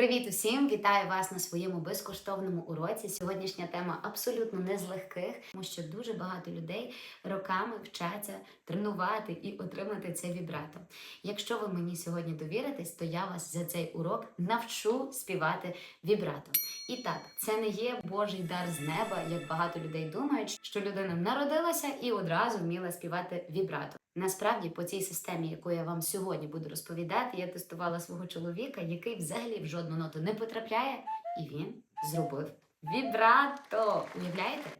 Привіт усім! Вітаю вас на своєму безкоштовному уроці. Сьогоднішня тема абсолютно не з легких, тому що дуже багато людей роками вчаться тренувати і отримати це вібрато. Якщо ви мені сьогодні довіритесь, то я вас за цей урок навчу співати вібрато. І так, це не є Божий дар з неба, як багато людей думають, що людина народилася і одразу вміла співати вібрато. Насправді, по цій системі, яку я вам сьогодні буду розповідати, я тестувала свого чоловіка, який взагалі в жодну ноту не потрапляє, і він зробив вібрато. Уявляєте?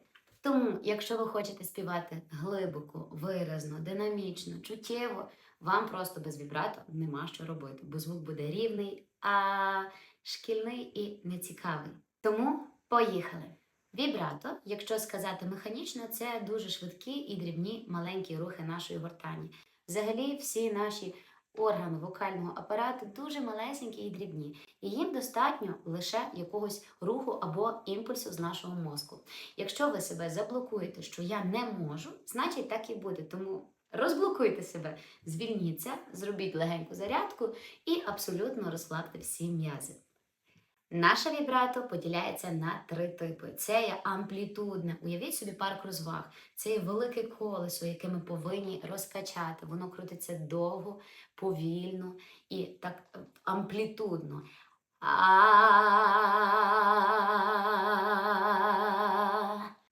Тому, якщо ви хочете співати глибоко, виразно, динамічно, чуттєво, вам просто без вібрато нема що робити, бо звук буде рівний, а шкільний і нецікавий. Тому поїхали! Вібрато, якщо сказати механічно, це дуже швидкі і дрібні маленькі рухи нашої гортані. Взагалі, всі наші органи вокального апарату дуже малесенькі і дрібні, і їм достатньо лише якогось руху або імпульсу з нашого мозку. Якщо ви себе заблокуєте, що я не можу, значить так і буде. Тому розблокуйте себе, звільніться, зробіть легеньку зарядку і абсолютно розслабте всі м'язи. Наше вібрато поділяється на три типи. Це є амплітудне. Уявіть собі парк розваг. Це є велике колесо, яке ми повинні розкачати. Воно крутиться довго, повільно і так амплітудно.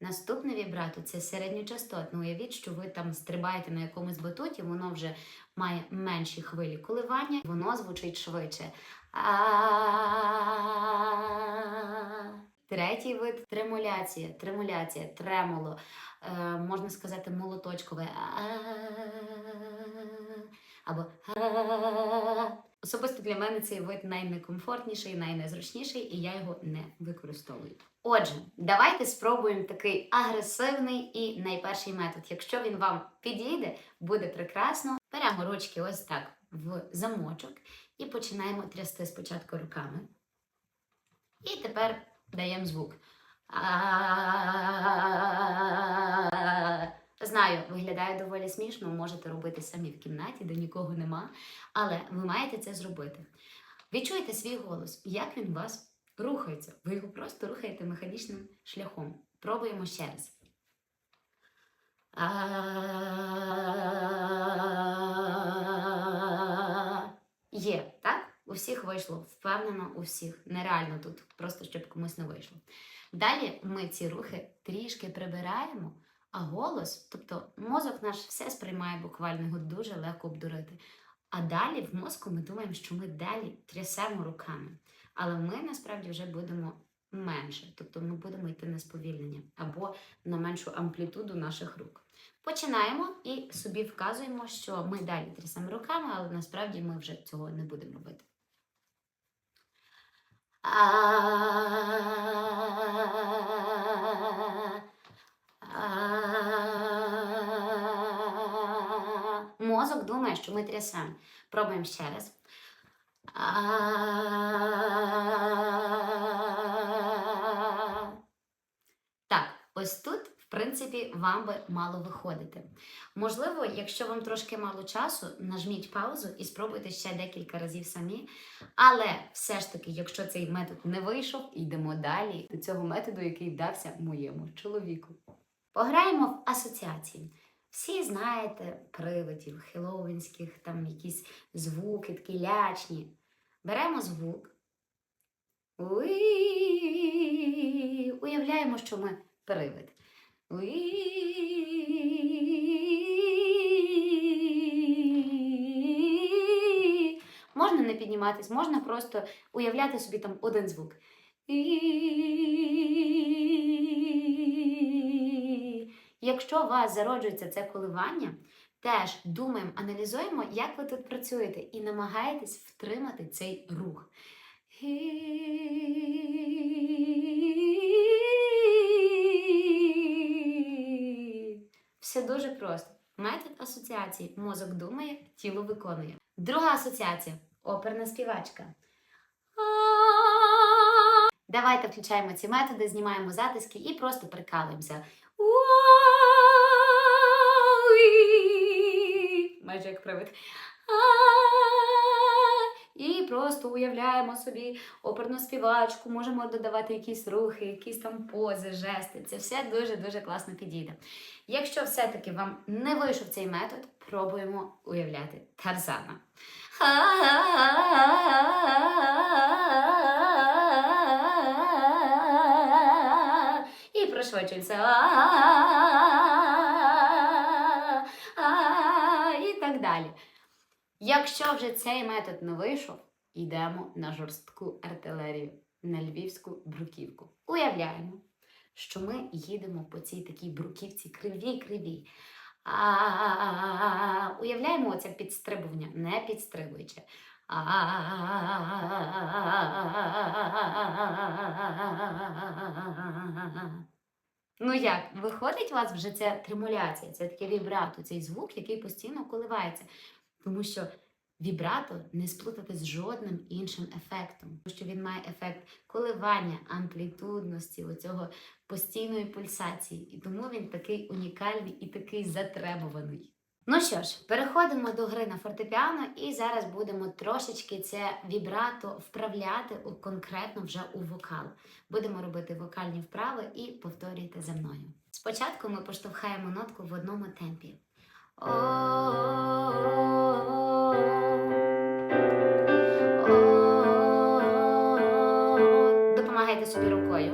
Наступне вібрато це середньочастотне. Уявіть, що ви там стрибаєте на якомусь батуті, воно вже має менші хвилі коливання, воно звучить швидше. Третій вид тремуляція, тремуляція, тремоло, е, можна сказати, молоточкове. Або. Особисто для мене цей вид найнекомфортніший, найнезручніший, і я його не використовую. Отже, давайте спробуємо такий агресивний і найперший метод. Якщо він вам підійде, буде прекрасно. Беремо ручки ось так в замочок і починаємо трясти спочатку руками. І тепер даємо звук. Знаю, виглядає доволі смішно, можете робити самі в кімнаті, де нікого нема, але ви маєте це зробити. Відчуйте свій голос, як він у вас рухається. Ви його просто рухаєте механічним шляхом. Пробуємо ще раз. А. Є, так? У всіх вийшло. Впевнено, у всіх. Нереально тут, просто щоб комусь не вийшло. Далі ми ці рухи трішки прибираємо, а голос, тобто мозок наш все сприймає буквально його дуже легко обдурити. А далі в мозку ми думаємо, що ми далі трясемо руками. Але ми насправді вже будемо менше, тобто ми будемо йти на сповільнення або на меншу амплітуду наших рук. Починаємо і собі вказуємо, що ми далі трясемо руками, але насправді ми вже цього не будемо робити. Мозок думає, що ми трясемо. Пробуємо ще раз. Так, ось тут, принципі, вам би мало виходити. Можливо, якщо вам трошки мало часу, нажміть паузу і спробуйте ще декілька разів самі. Але все ж таки, якщо цей метод не вийшов, йдемо далі до цього методу, який вдався моєму чоловіку. Пограємо в асоціації. Всі знаєте привидів, хеллоуінських, там якісь звуки, такі лячні. Беремо звук. Уявляємо, що ми привид. Можна не підніматись, можна просто уявляти собі там один звук. Якщо у вас зароджується це коливання, теж думаємо, аналізуємо, як ви тут працюєте, і намагаєтесь втримати цей рух. Все дуже просто. Метод асоціації. Мозок думає, тіло виконує. Друга асоціація оперна співачка. Давайте включаємо ці методи, знімаємо затиски і просто прикалуємося. Майже як привид. І просто уявляємо собі оперну співачку, можемо додавати якісь рухи, якісь там пози, жести. Це все дуже-дуже класно підійде. Якщо все-таки вам не вийшов цей метод, пробуємо уявляти Тарзана. І пришвидшується. І так далі. Якщо вже цей метод не вийшов, йдемо на жорстку артилерію, на львівську бруківку. Уявляємо, що ми їдемо по цій такій бруківці кривій-кривій. Уявляємо оце підстрибування, не підстрибуючи. Ну як, виходить у вас вже ця тремуляція, це таке вібрато, цей звук, який постійно коливається. Тому що вібрато не сплутати з жодним іншим ефектом, тому що він має ефект коливання, амплітудності, оцього постійної пульсації. І тому він такий унікальний і такий затребуваний. Ну що ж, переходимо до гри на фортепіано, і зараз будемо трошечки це вібрато вправляти у конкретно вже у вокал. Будемо робити вокальні вправи і повторюйте за мною. Спочатку ми поштовхаємо нотку в одному темпі. Допомагайте собі рукою.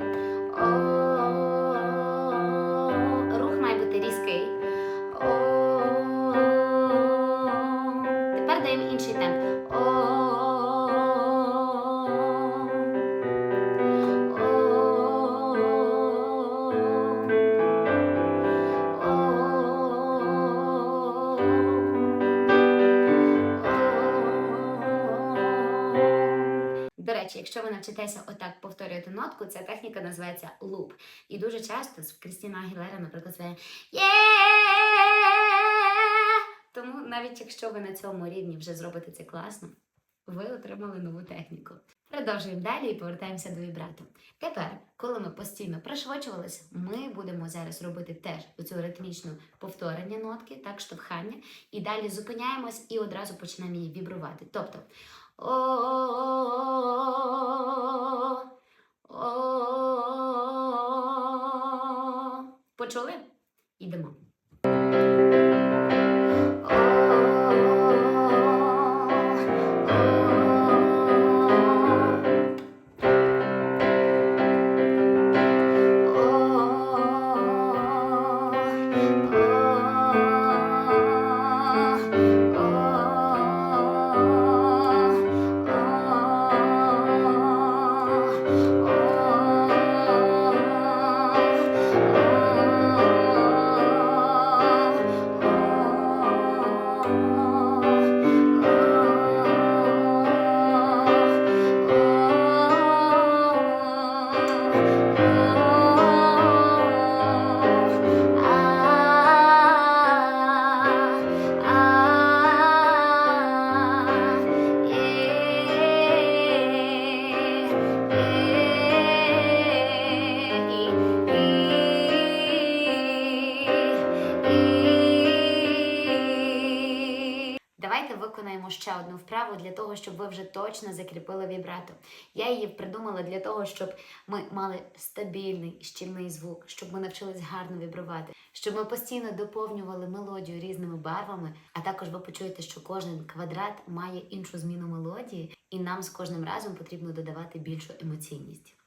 До речі, якщо ви навчитеся отак повторювати нотку, ця техніка називається луп. І дуже часто Крістіна Агілера, наприклад, своє є. Тому навіть якщо ви на цьому рівні вже зробите це класно, ви отримали нову техніку. Продовжуємо далі і повертаємося до вібрато. Тепер, коли ми постійно пришвидшувалися, ми будемо зараз робити теж оцю ритмічну повторення нотки, так, штовхання, і далі зупиняємось і одразу починаємо її вібрувати. Тобто Почули? Ідемо. Того, щоб ви вже точно закріпили вібрато. Я її придумала для того, щоб ми мали стабільний щільний звук, щоб ми навчились гарно вібрувати, щоб ми постійно доповнювали мелодію різними барвами. А також ви почуєте, що кожен квадрат має іншу зміну мелодії, і нам з кожним разом потрібно додавати більшу емоційність.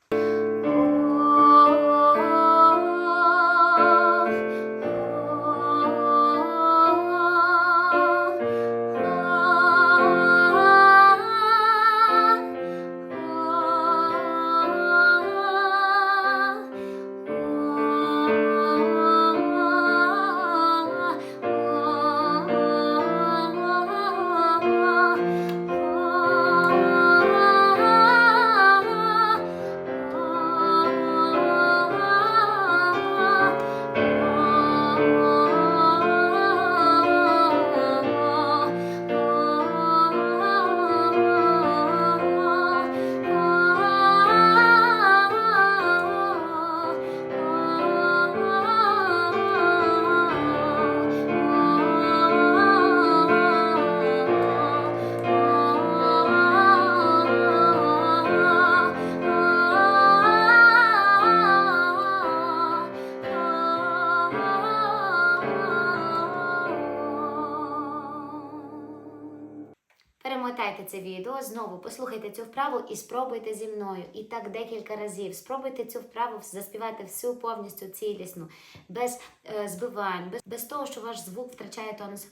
Це відео, знову послухайте цю вправу і спробуйте зі мною. І так декілька разів. Спробуйте цю вправу заспівати всю повністю цілісну, без е, збивань, без, без того, що ваш звук втрачає тонус.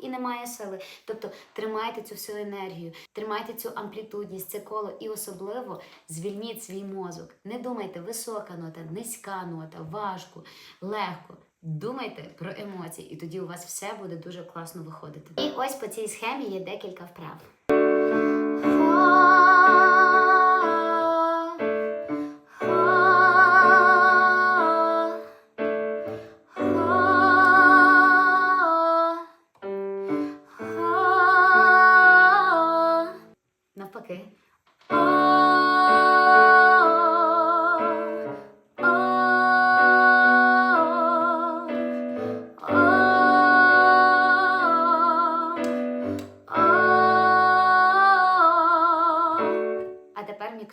І немає сили. Тобто тримайте цю всю енергію, тримайте цю амплітудність, це коло, і особливо звільніть свій мозок. Не думайте, висока нота, низька нота, важко, легко. Думайте про емоції, і тоді у вас все буде дуже класно виходити. І ось по цій схемі є декілька вправ.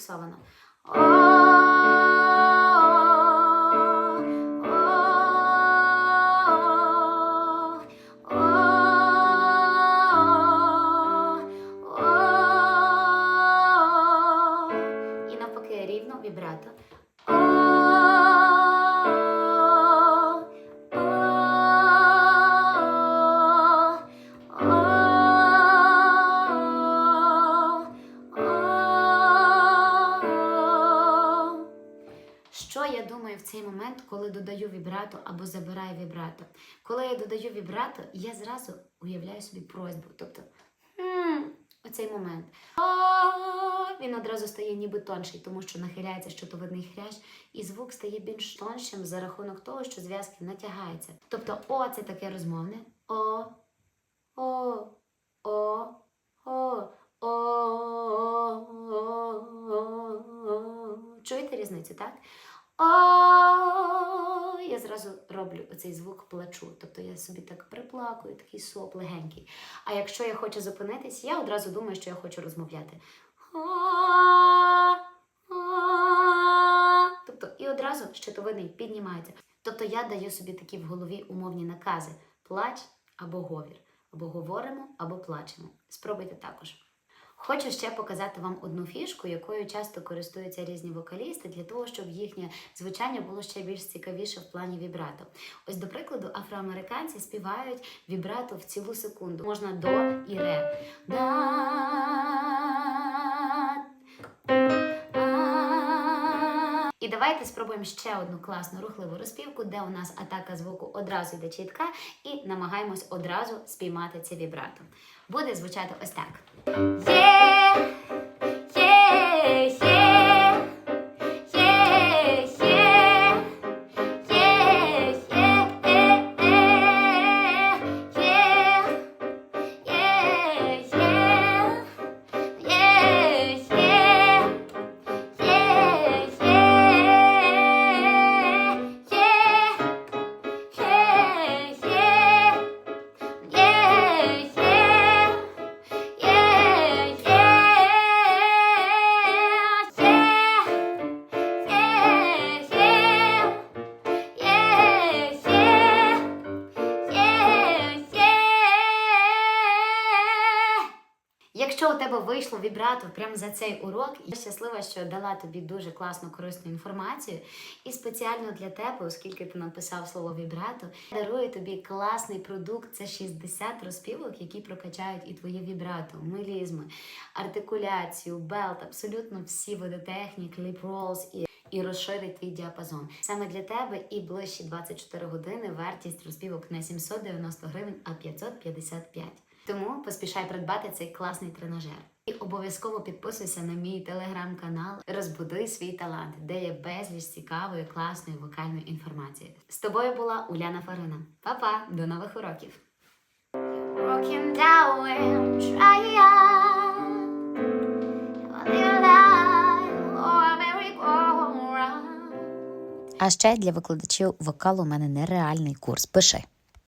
зафіксовано. Коли додаю вібрато або забираю вібрато? Коли я додаю вібрато, я зразу уявляю собі просьбу. Тобто, оцей момент. Він одразу стає ніби тонший, тому що нахиляється щитовидний хрящ, і звук стає більш тоншим за рахунок того, що зв'язки натягаються. Тобто, о, це таке розмовне. О, о, о, о, о. Чуєте різницю, так? О, я зразу роблю оцей звук плачу. Тобто я собі так приплакую, такий соп легенький. А якщо я хочу зупинитись, я одразу думаю, що я хочу розмовляти. Тобто і одразу щитовидний піднімається. Тобто я даю собі такі в голові умовні накази: плач або говір, або говоримо, або плачемо. Спробуйте також. Хочу ще показати вам одну фішку, якою часто користуються різні вокалісти для того, щоб їхнє звучання було ще більш цікавіше в плані вібрато. Ось, до прикладу, афроамериканці співають вібрато в цілу секунду. Можна до і ре. І давайте спробуємо ще одну класну рухливу розпівку, де у нас атака звуку одразу йде чітка, і намагаємось одразу спіймати це вібрато. Буде звучати ось так. Yeah, Якщо у тебе вийшло вібрато прямо за цей урок, я щаслива, що дала тобі дуже класну корисну інформацію. І спеціально для тебе, оскільки ти написав слово вібрато, дарую тобі класний продукт. Це 60 розпівок, які прокачають і твоє вібрато, мелізми, артикуляцію, белт, абсолютно всі види технік, ліп ролс і. І розширить твій діапазон. Саме для тебе і ближчі 24 години вартість розпівок не 790 гривень, а 555. Поспішай придбати цей класний тренажер. І обов'язково підписуйся на мій телеграм-канал Розбуди свій талант, де є безліч цікавої, класної вокальної інформації. З тобою була Уляна Фарина. Па-па, до нових уроків! А ще для викладачів вокалу у мене нереальний курс. Пиши.